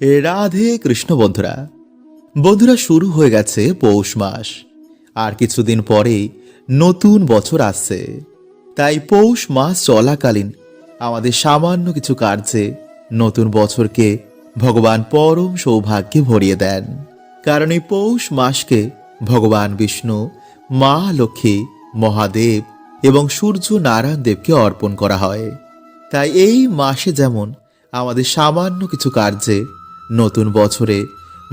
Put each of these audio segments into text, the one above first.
রাধে কৃষ্ণ বন্ধুরা। বন্ধুরা, শুরু হয়ে গেছে পৌষ মাস। আর কিছুদিন পরেই নতুন বছর আসছে। তাই পৌষ মাস চলাকালীন আমাদের সামান্য কিছু কার্যে নতুন বছরকে ভগবান পরম সৌভাগ্যে ভরিয়ে দেন। কারণ এই পৌষ মাসকে ভগবান বিষ্ণু, মা লক্ষ্মী, মহাদেব এবং সূর্য নারায়ণ দেবকে অর্পণ করা হয়। তাই এই মাসে যেমন আমাদের সামান্য কিছু কার্যে নতুন বছরে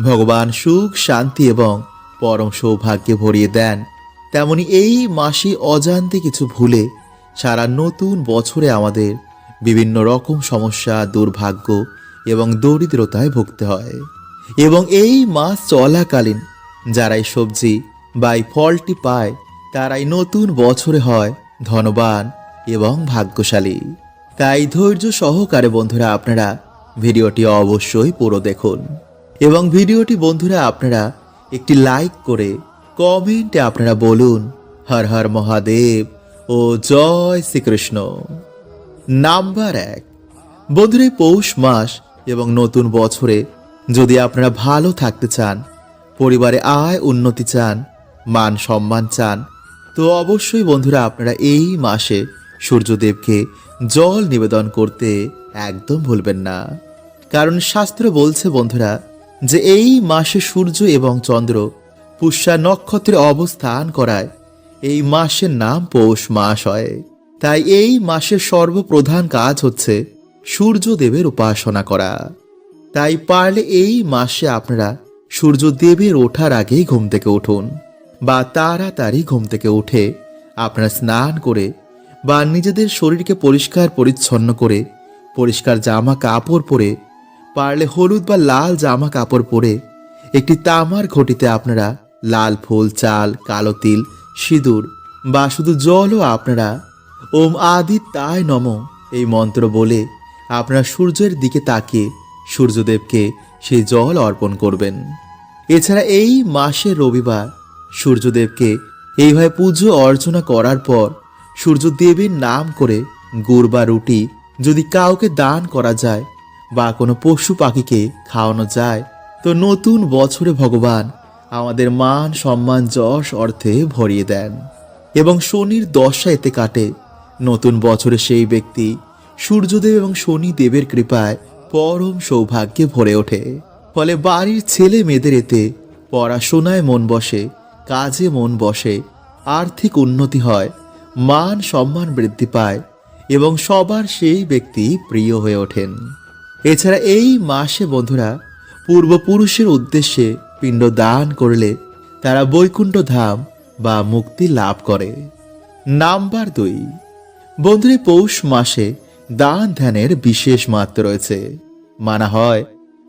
ভগবান সুখ, শান্তি এবং পরম সৌভাগ্যে ভরিয়ে দেন। তেমনি এই মাসে অজান্তে কিছু ভুলে সারা নতুন বছরে আমাদের বিভিন্ন রকম সমস্যা, দুর্ভাগ্য এবং দরিদ্রতায় ভুগতে হয়। এবং এই মাস চলাকালীন যারাই সবজি বা এই ফলটি পায়, তারাই নতুন বছরে হয় ধনবান এবং ভাগ্যশালী। তাই ধৈর্য সহকারে বন্ধুরা, আপনারা ভিডিওটি অবশ্যই পুরো দেখুন। এবং ভিডিওটি বন্ধুরা, আপনারা একটি লাইক করে কমেন্টে আপনারা বলুন, হর হর মহাদেব ও জয় শ্রীকৃষ্ণ। নাম্বার এক। বন্ধুরা পৌষ মাস এবং নতুন বছরে যদি আপনারা ভালো থাকতে চান, পরিবারে আয় উন্নতি চান, মান সম্মান চান, তো অবশ্যই বন্ধুরা, আপনারা এই মাসে সূর্যদেবকে জল নিবেদন করতে একদম ভুলবেন না। কারণ শাস্ত্র বলছে, বন্ধুরা, যে এই মাসে সূর্য এবং চন্দ্র পুষ্যা নক্ষত্রে অবস্থান করায়। এই মাসের নাম পৌষ মাস হয়। তাই এই মাসের সর্বপ্রধান কাজ হচ্ছে সূর্যদেবের উপাসনা করা। তাই পারলে এই মাসে আপনারা সূর্যদেবের ওঠার আগেই ঘুম থেকে উঠুন বা তাড়াতাড়ি ঘুম থেকে উঠে আপনারা স্নান করে বা নিজেদের শরীরকে পরিষ্কার পরিচ্ছন্ন করে, পরিষ্কার জামা কাপড় পরে, পারলে হলুদ বা লাল জামা কাপড় পরে, একটি তামার ঘটিতে আপনারা লাল ফুল, চাল, কালো তিল, সিঁদুর বা শুধু জলও আপনারা ওম আদি তাই নম এই মন্ত্র বলে আপনারা সূর্যের দিকে তাকিয়ে সূর্যদেবকে সেই জল অর্পণ করবেন। এছাড়া এই মাসের রবিবার সূর্যদেবকে এইভাবে পুজো অর্চনা করার পর সূর্যদেবের নাম করে গুড় বা রুটি যদি কাউকে দান করা যায় বা কোনো পশু পাখিকে খাওয়ানো যায়, তো নতুন বছরে ভগবান আমাদের মান সম্মান যশ অর্থে ভরিয়ে দেন। এবং শনির দশা এতে কাটে। নতুন বছরে সেই ব্যক্তি সূর্যদেব এবং শনি দেবের কৃপায় পরম সৌভাগ্যে ভরে ওঠে। ফলে বাড়ির ছেলে মেয়েদের এতে পড়াশোনায় মন বসে, কাজে মন বসে, আর্থিক উন্নতি হয় মান সম্মান বৃদ্ধি পায় এবং সবার সেই ব্যক্তি প্রিয় হয়ে ওঠেন। এছাড়া এই মাসে বন্ধুরা পূর্বপুরুষের উদ্দেশ্যে পিণ্ড দান করলে তারা বৈকুণ্ঠ ধাম বা মুক্তি লাভ করে। নাম্বার দুই, বন্ধুরা পৌষ মাসে দান ধ্যানের বিশেষ মাত্র রয়েছে। মানা হয়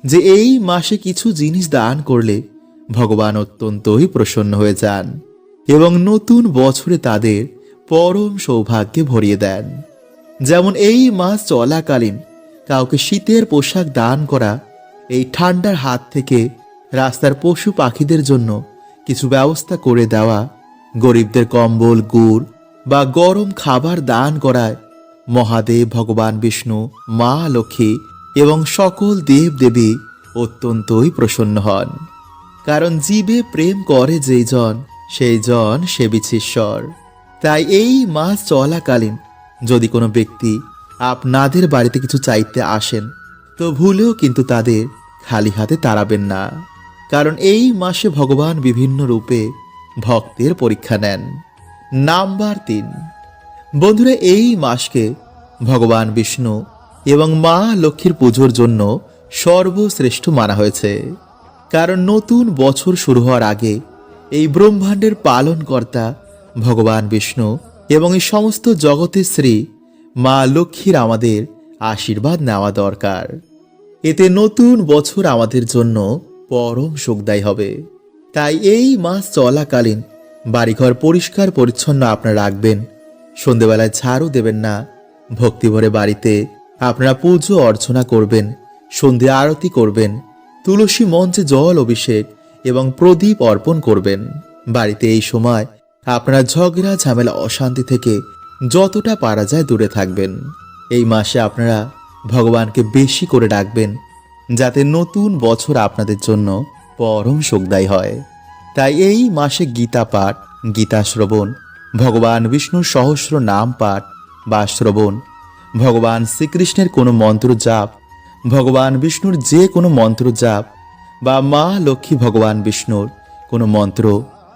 যে এই মাসে কিছু জিনিস দান করলে ভগবান অত্যন্তই প্রসন্ন হয়ে যান এবং নতুন বছরে তাদের পরম সৌভাগ্যে ভরিয়ে দেন। যেমন এই মাস চলাকালীন কাউকে শীতের পোশাক দান করা, এই ঠান্ডার হাত থেকে রাস্তার পশু পাখিদের জন্য কিছু ব্যবস্থা করে দেওয়া, গরিবদের কম্বল, গুড় বা গরম খাবার দান করায় মহাদেব, ভগবান বিষ্ণু, মা লক্ষ্মী এবং সকল দেব দেবী অত্যন্তই প্রসন্ন হন। কারণ জীবে প্রেম করে যেই জন, সেই জন সেবিছেশ্বর তাই এই মাস চলাকালীন যদি কোনো ব্যক্তি আপনাদের বাড়িতে কিছু চাইতে আসেন, তো ভুলেও কিন্তু তাদের খালি হাতে তাড়াবেন না। কারণ এই মাসে ভগবান বিভিন্ন রূপে ভক্তের পরীক্ষা নেন। নাম্বার তিন। বন্ধুরা, এই মাসকে ভগবান বিষ্ণু এবং মা লক্ষ্মীর পুজোর জন্য সর্বশ্রেষ্ঠ মানা হয়েছে। কারণ নতুন বছর শুরু হওয়ার আগে এই ব্রহ্মাণ্ডের পালনকর্তা ভগবান বিষ্ণু এবং এই সমস্ত জগতের শ্রী মা লক্ষ্মীর আমাদের আশীর্বাদ নেওয়া দরকার। এতে নতুন বছর আমাদের জন্য পরম সুখদায়ী হবে। তাই এই মাস চলাকালীন বাড়িঘর পরিষ্কার পরিচ্ছন্ন আপনারা রাখবেন। সন্ধেবেলায় ঝাড়ু দেবেন না। ভক্তিভরে বাড়িতে আপনারা পুজো অর্চনা করবেন, সন্ধে আরতি করবেন, তুলসী মঞ্চে জল অভিষেক এবং প্রদীপ অর্পণ করবেন। বাড়িতে এই সময় আপনারা ঝগড়া, ঝামেলা, অশান্তি থেকে যতটা পারা যায় দূরে থাকবেন। এই মাসে আপনারা ভগবানকে বেশি করে ডাকবেন, যাতে নতুন বছর আপনাদের জন্য পরম সুখদায়ী হয়। তাই এই মাসে গীতা পাঠ, গীতা শ্রবণ, ভগবান বিষ্ণুর সহস্র নাম পাঠ বা শ্রবণ, ভগবান শ্রীকৃষ্ণের কোনো মন্ত্র জাপ, ভগবান বিষ্ণুর যে কোনো মন্ত্র জাপ বা মা লক্ষ্মী ভগবান বিষ্ণুর কোনো মন্ত্র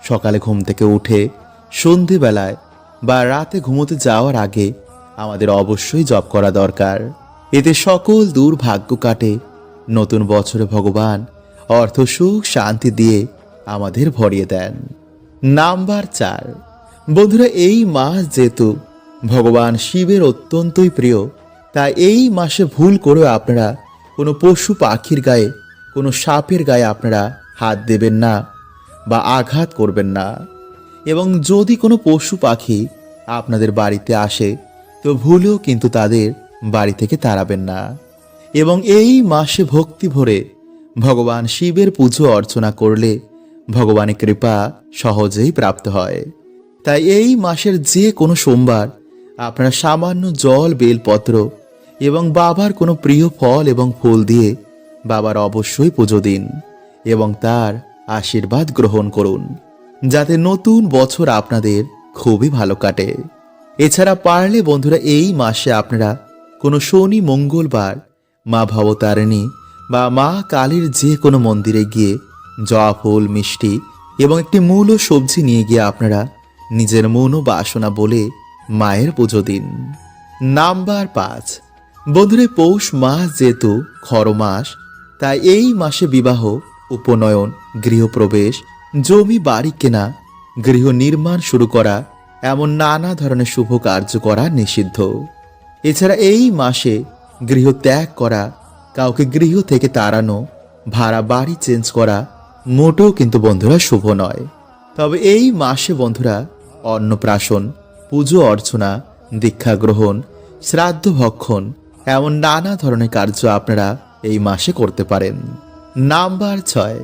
সকালে ঘুম থেকে উঠে সন্ধেবেলায় বা রাতে ঘুমোতে যাওয়ার আগে আমাদের অবশ্যই জপ করা দরকার। এতে সকল দুর্ভাগ্য কাটে। নতুন বছরে ভগবান অর্থ, সুখ, শান্তি দিয়ে আমাদের ভরিয়ে দেন। নাম্বার চার। বন্ধুরা, এই মাস যেহেতু ভগবান শিবের অত্যন্তই প্রিয়, তাই এই মাসে ভুল করেও আপনারা কোনো পশু পাখির গায়ে, কোনো সাপের গায়ে আপনারা হাত দেবেন না। বা আঘাত করবেন না। এবং যদি কোনো পশু পাখি আপনাদের বাড়িতে আসে, তো ভুলেও কিন্তু তাদের বাড়ি থেকে তাড়াবেন না। এবং এই মাসে ভক্তি ভরে ভগবান শিবের পুজো অর্চনা করলে ভগবানের কৃপা সহজেই প্রাপ্ত হয়। তাই এই মাসের যে কোনো সোমবার আপনারা সামান্য জল, বেলপত্র এবং বাবার কোনো প্রিয় ফল এবং ফুল দিয়ে বাবার অবশ্যই পুজো দিন এবং তার আশীর্বাদ গ্রহণ করুন, যাতে নতুন বছর আপনাদের খুবই ভালো কাটে। এছাড়া পারলে বন্ধুরা, এই মাসে আপনারা কোনো শনি, মঙ্গলবার, মা ভবতারিণী বা মা কালীর যে কোনো মন্দিরে গিয়ে জবা ফুল, মিষ্টি এবং একটি মূল সবজি নিয়ে গিয়ে আপনারা নিজের মন ও বাসনা বলে মায়ের পুজো দিন। নাম্বার পাঁচ, বন্ধুরে, পৌষ মাস যেহেতু খর মাস, তাই এই মাসে বিবাহ উপনয়ন, গৃহপ্রবেশ, জমি, বাড়ি কেনা, গৃহ নির্মাণ শুরু করা, এমন নানা ধরনের শুভ কার্য করা নিষিদ্ধ। এছাড়া এই মাসে গৃহ ত্যাগ করা, কাউকে গৃহ থেকে তাড়ানো, ভাড়া বাড়ি চেঞ্জ করা মোটেও কিন্তু বন্ধুরা শুভ নয়। তবে এই মাসে বন্ধুরা অন্নপ্রাশন, পুজো অর্চনা, দীক্ষা গ্রহণ, শ্রাদ্ধ ভক্ষণ, এমন নানা ধরনের কার্য আপনারা এই মাসে করতে পারেন। নাম্বার ছয়।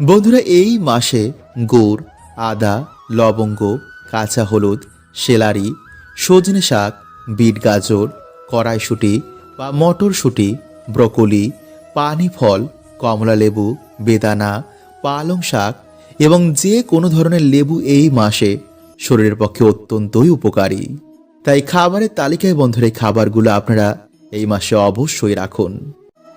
বন্ধুরা, এই মাসে গুড়, আদা, লবঙ্গ, কাঁচা হলুদ, সেলারি, সজনে শাক, বিট গাজর, কড়াইশুঁটি বা মটরশুঁটি, ব্রকলি, পানি ফল, কমলা লেবু, বেদানা, পালং শাক এবং যে কোনো ধরনের লেবু এই মাসে শরীরের পক্ষে অত্যন্তই উপকারী। তাই খাবারের তালিকায় বন্ধুরা, এই খাবারগুলো আপনারা এই মাসে অবশ্যই রাখুন।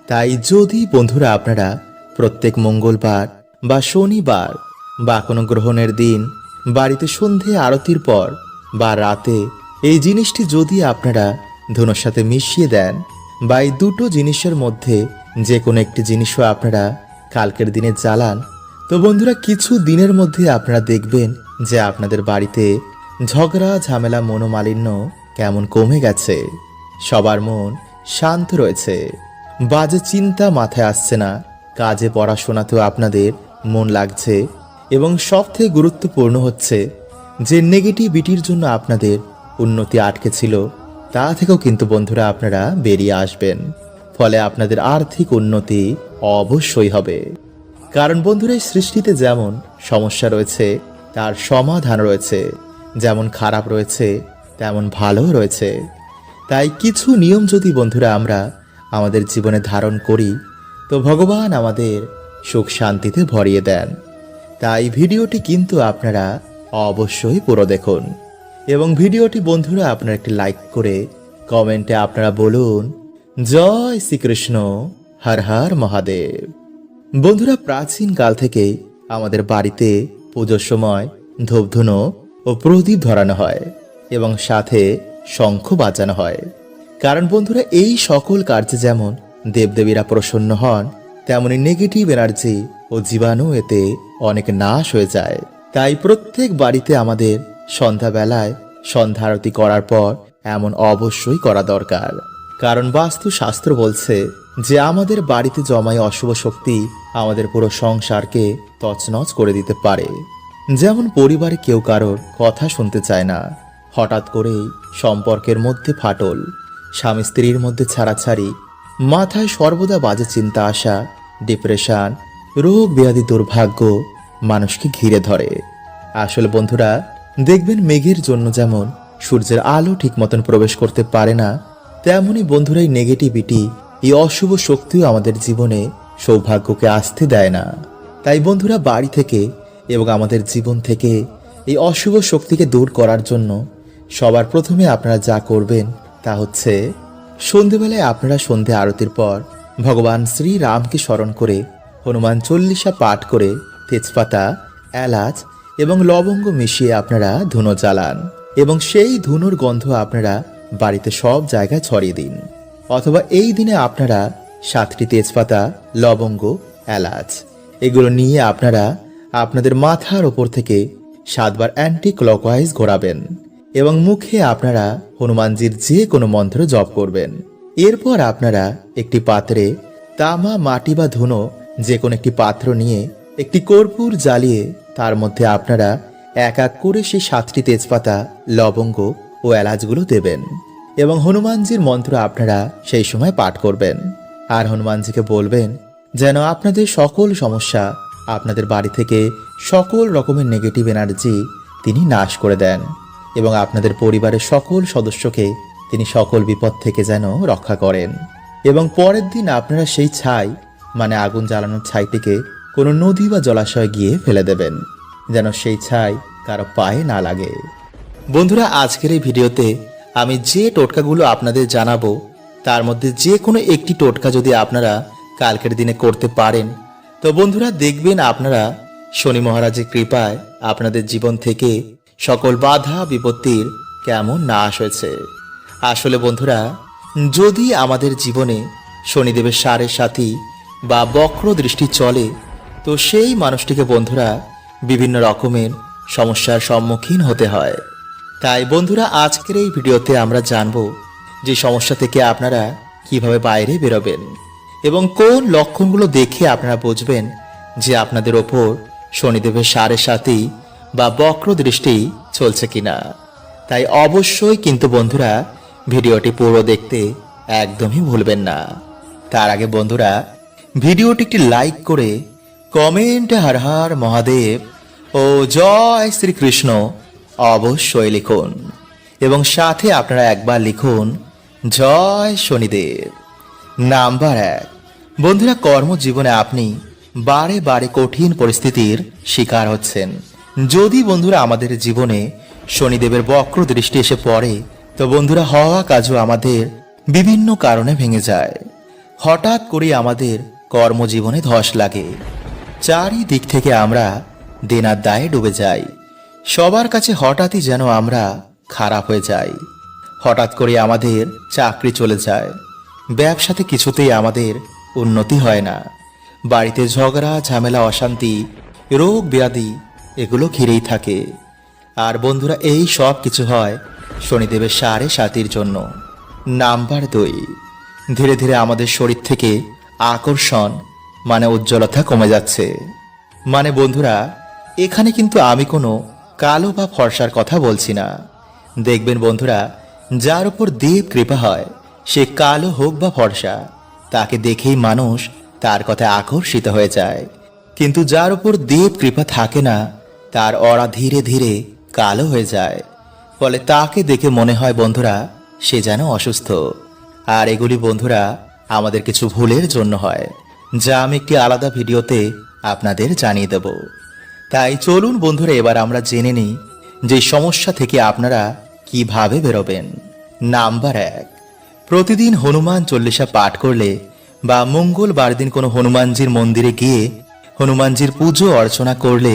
তাই যদি বন্ধুরা আপনারা প্রত্যেক মঙ্গলবার বা শনিবার বা কোনো গ্রহণের দিন বাড়িতে সন্ধে আরতির পর বা রাতে এই জিনিসটি যদি আপনারা ধনুর সাথে মিশিয়ে দেন বা এই দুটো জিনিসের মধ্যে যে কোনো একটি জিনিসও আপনারা কালকের দিনে জ্বালান, তো বন্ধুরা কিছু দিনের মধ্যে আপনারা দেখবেন যে আপনাদের বাড়িতে ঝগড়া, ঝামেলা, মনোমালিন্য কেমন কমে গেছে। সবার মন শান্ত রয়েছে। বাজে চিন্তা মাথায় আসছে না। কাজে পড়াশোনাতেও আপনাদের মন লাগছে এবং সবথেকে গুরুত্বপূর্ণ হচ্ছে যে নেগেটিভিটির জন্য আপনাদের উন্নতি আটকে ছিল, তা থেকেও কিন্তু বন্ধুরা আপনারা বেরিয়ে আসবেন। ফলে আপনাদের আর্থিক উন্নতি অবশ্যই হবে। কারণ বন্ধুরা সৃষ্টিতে যেমন সমস্যা রয়েছে, তার সমাধান রয়েছে, যেমন খারাপ রয়েছে, তেমন ভালো রয়েছে। তাই কিছু নিয়ম যদি বন্ধুরা আমরা আমাদের জীবনে ধারণ করি, তো ভগবান আমাদের সুখ শান্তিতে ভরিয়ে দেন। তাই ভিডিওটি কিন্তু আপনারা অবশ্যই পুরো দেখুন। এবং ভিডিওটি বন্ধুরা আপনারা একটি লাইক করে কমেন্টে আপনারা বলুন, জয় শ্রীকৃষ্ণ, হর হর মহাদেব। বন্ধুরা, প্রাচীন কাল থেকে আমাদের বাড়িতে পুজোর সময় ধূপধুনো ও প্রদীপ ধরানো হয় এবং সাথে শঙ্খ বাজানো হয়। কারণ বন্ধুরা, এই সকল কার্যে যেমন দেবদেবীরা প্রসন্ন হন, তেমনি নেগেটিভ এনার্জি ও জীবাণু এতে অনেক নাশ হয়ে যায়। তাই প্রত্যেক বাড়িতে আমাদের সন্ধ্যাবেলায় সন্ধ্যা আরতি করার পর এমন অবশ্যই করা দরকার। কারণ বাস্তু শাস্ত্র বলছে যে, আমাদের বাড়িতে জমায় অশুভ শক্তি আমাদের পুরো সংসারকে তছনছ করে দিতে পারে। যেমন পরিবারে কেউ কারোর কথা শুনতে চায় না, হঠাৎ করেই সম্পর্কের মধ্যে ফাটল। স্বামী স্ত্রীর মধ্যে ছাড়াছাড়ি, মাথায় সর্বদা বাজে চিন্তা আসা ডিপ্রেশন রোগ ব্যাধি দুর্ভাগ্য মানুষকে ঘিরে ধরে। আসলে বন্ধুরা, দেখবেন মেঘের জন্য যেমন সূর্যের আলো ঠিক মতন প্রবেশ করতে পারে না তেমনই বন্ধুরা এই নেগেটিভিটি এই অশুভ শক্তিও আমাদের জীবনে সৌভাগ্যকে আসতে দেয় না। তাই বন্ধুরা, বাড়ি থেকে এবং আমাদের জীবন থেকে এই অশুভ শক্তিকে দূর করার জন্য সবার প্রথমে আপনারা যা করবেন তা হচ্ছে, সন্ধেবেলায় আপনারা সন্ধে আরতির পর ভগবান শ্রী রামকে স্মরণ করে হনুমান চল্লিশা পাঠ করে তেজপাতা, এলাচ এবং লবঙ্গ মিশিয়ে আপনারা ধুনো জ্বালান এবং সেই ধুনোর গন্ধ আপনারা বাড়িতে সব জায়গায় ছড়িয়ে দিন। অথবা এই দিনে আপনারা সাতটি তেজপাতা, লবঙ্গ, এলাচ এগুলো নিয়ে আপনারা আপনাদের মাথার ওপর থেকে সাতবার অ্যান্টি ক্লকওয়াইজ ঘোরাবেন। এবং মুখে আপনারা হনুমানজির যে কোনো মন্ত্র জপ করবেন। এরপর আপনারা একটি পাত্রে তামা, মাটি বা ধুনো, যে কোনো একটি পাত্র নিয়ে একটি কর্পূর জ্বালিয়ে তার মধ্যে আপনারা এক এক করে সেই সাতটি তেজপাতা, লবঙ্গ ও এলাচগুলো দেবেন এবং হনুমানজির মন্ত্র আপনারা সেই সময় পাঠ করবেন। আর হনুমানজিকে বলবেন, যেন আপনাদের সকল সমস্যা আপনাদের বাড়ি থেকে সকল রকমের নেগেটিভ এনার্জি তিনি নাশ করে দেন। এবং আপনাদের পরিবারের সকল সদস্যকে তিনি সকল বিপদ থেকে যেন রক্ষা করেন। এবং পরের দিন আপনারা সেই ছাই মানে আগুন জ্বালানোর ছাইটিকে কোনো নদী বা জলাশয়ে গিয়ে ফেলে দেবেন, যেন সেই ছাই কারও পায়ে না লাগে। বন্ধুরা, আজকের এই ভিডিওতে আমি যে টোটকাগুলো আপনাদের জানাব, তার মধ্যে যে কোনো একটি টোটকা যদি আপনারা কালকের দিনে করতে পারেন, তো বন্ধুরা, দেখবেন আপনারা শনি মহারাজের কৃপায় আপনাদের জীবন থেকে সকল বাধা বিপত্তির কেমন নাশ হয়েছে? আসলে বন্ধুরা, যদি আমাদের জীবনে শনিদেবের সারের সাথী বা বক্র দৃষ্টি চলে, তো সেই মানুষটিকে বন্ধুরা বিভিন্ন রকমের সমস্যার সম্মুখীন হতে হয়। তাই বন্ধুরা, আজকের এই ভিডিওতে আমরা জানব যে সমস্যা থেকে আপনারা কীভাবে বাইরে বেরোবেন এবং কোন লক্ষণগুলো দেখে আপনারা বুঝবেন যে আপনাদের ওপর শনিদেবের সারের সাথেই বা বক্র দৃষ্টি চলছে কিনা। তাই অবশ্যই কিন্তু বন্ধুরা ভিডিওটি পুরো দেখতে একদমই ভুলবেন না। তার আগে বন্ধুরা, ভিডিওটি একটি লাইক করে কমেন্টে হর হর মহাদেব ও জয় শ্রীকৃষ্ণ অবশ্যই লিখুন এবং সাথে আপনারা একবার লিখুন জয় শনিদেব। নাম্বার এক, বন্ধুরা কর্মজীবনে আপনি বারে বারে কঠিন পরিস্থিতির শিকার হচ্ছেন। যদি বন্ধুরা আমাদের জীবনে শনিদেবের বক্র দৃষ্টি এসে পড়ে, তো বন্ধুরা হওয়া কাজও আমাদের বিভিন্ন কারণে ভেঙে যায়। হঠাৎ করে আমাদের কর্মজীবনে ধস লাগে। চারিদিক থেকে আমরা দেনার দায়ে ডুবে যাই। সবার কাছে হঠাৎই যেন আমরা খারাপ হয়ে যাই। হঠাৎ করে আমাদের চাকরি চলে যায়। ব্যবসাতে কিছুতেই আমাদের উন্নতি হয় না। বাড়িতে ঝগড়া, ঝামেলা, অশান্তি, রোগ, ব্যাধি এগুলো ঘিরেই থাকে। আর বন্ধুরা, এই সব কিছু হয় শনিদেবের সাড়ে সাতির জন্য। নাম্বার দুই, ধীরে ধীরে আমাদের শরীর থেকে আকর্ষণ মানে উজ্জ্বলতা কমে যাচ্ছে। মানে বন্ধুরা, এখানে কিন্তু আমি কোনো কালো বা ফর্সার কথা বলছি না। দেখবেন বন্ধুরা, যার উপর দেব কৃপা হয়, সে কালো হোক বা ফর্সা, তাকে দেখেই মানুষ তার কথা আকর্ষিত হয়ে যায়। কিন্তু যার উপর দেব কৃপা থাকে না তার অরা ধীরে ধীরে কালো হয়ে যায়। ফলে তাকে দেখে মনে হয়, বন্ধুরা, সে যেন অসুস্থ। আর এগুলি, বন্ধুরা, আমাদের কিছু ভুলের জন্য হয়, যা আমি একটি আলাদা ভিডিওতে আপনাদের জানিয়ে দেব। তাই চলুন, বন্ধুরা, এবার আমরা জেনে নিই যে সমস্যা থেকে আপনারা কীভাবে বেরোবেন। নাম্বার এক, প্রতিদিন হনুমান চল্লিশা পাঠ করলে বা মঙ্গলবার দিন কোনো হনুমানজির মন্দিরে গিয়ে হনুমানজির পুজো অর্চনা করলে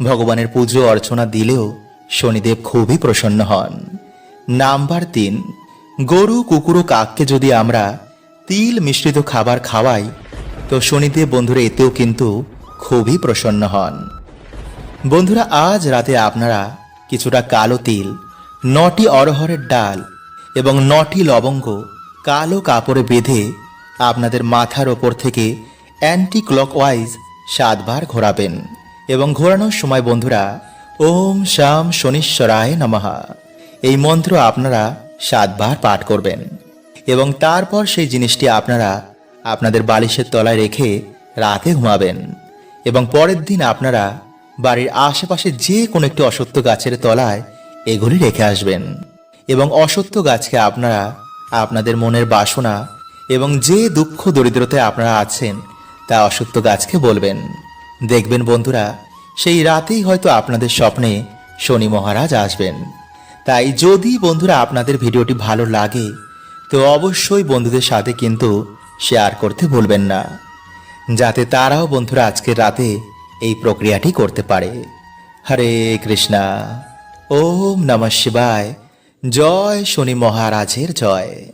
ভগবানের পুজো অর্চনা দিলেও শনিদেব খুবই প্রসন্ন হন। নাম্বার তিন, গরু কুকুর ও কাককে যদি আমরা তিল মিশ্রিত খাবার খাওয়াই, তো শনিদেব বন্ধুরা এতেও কিন্তু খুবই প্রসন্ন হন। বন্ধুরা, আজ রাতে আপনারা কিছুটা কালো তিল, নটি অরহরের ডাল এবং নটি লবঙ্গ কালো কাপড়ে বেঁধে আপনাদের মাথার ওপর থেকে অ্যান্টি ক্লকওয়াইজ সাতবার ঘোরাবেন। এবং ঘোরানোর সময় বন্ধুরা, ওম শাম শনিশ্বরায় নমহা এই মন্ত্র আপনারা সাতবার পাঠ করবেন। এবং তারপর সেই জিনিসটি আপনারা আপনাদের বালিশের তলায় রেখে রাতে ঘুমাবেন। এবং পরের দিন আপনারা বাড়ির আশেপাশে যে কোনো একটি অসত্য গাছের তলায় এগুলি রেখে আসবেন। এবং অসত্য গাছকে আপনারা আপনাদের মনের বাসনা এবং যে দুঃখ দরিদ্রতায় আপনারা আছেন, তা অসত্য গাছকে বলবেন। দেখবেন বন্ধুরা, সেই রাতেই হয়তো আপনাদের স্বপ্নে শনি মহারাজ আসবেন। তাই যদি বন্ধুরা আপনাদের ভিডিওটি ভালো লাগে, তো অবশ্যই বন্ধুদের সাথে কিন্তু শেয়ার করতে ভুলবেন না, যাতে তারাও বন্ধুরা আজকের রাতে এই প্রক্রিয়াটি করতে পারে। হরে কৃষ্ণা। ওম নমঃ শিবায়। জয় শনি মহারাজের জয়।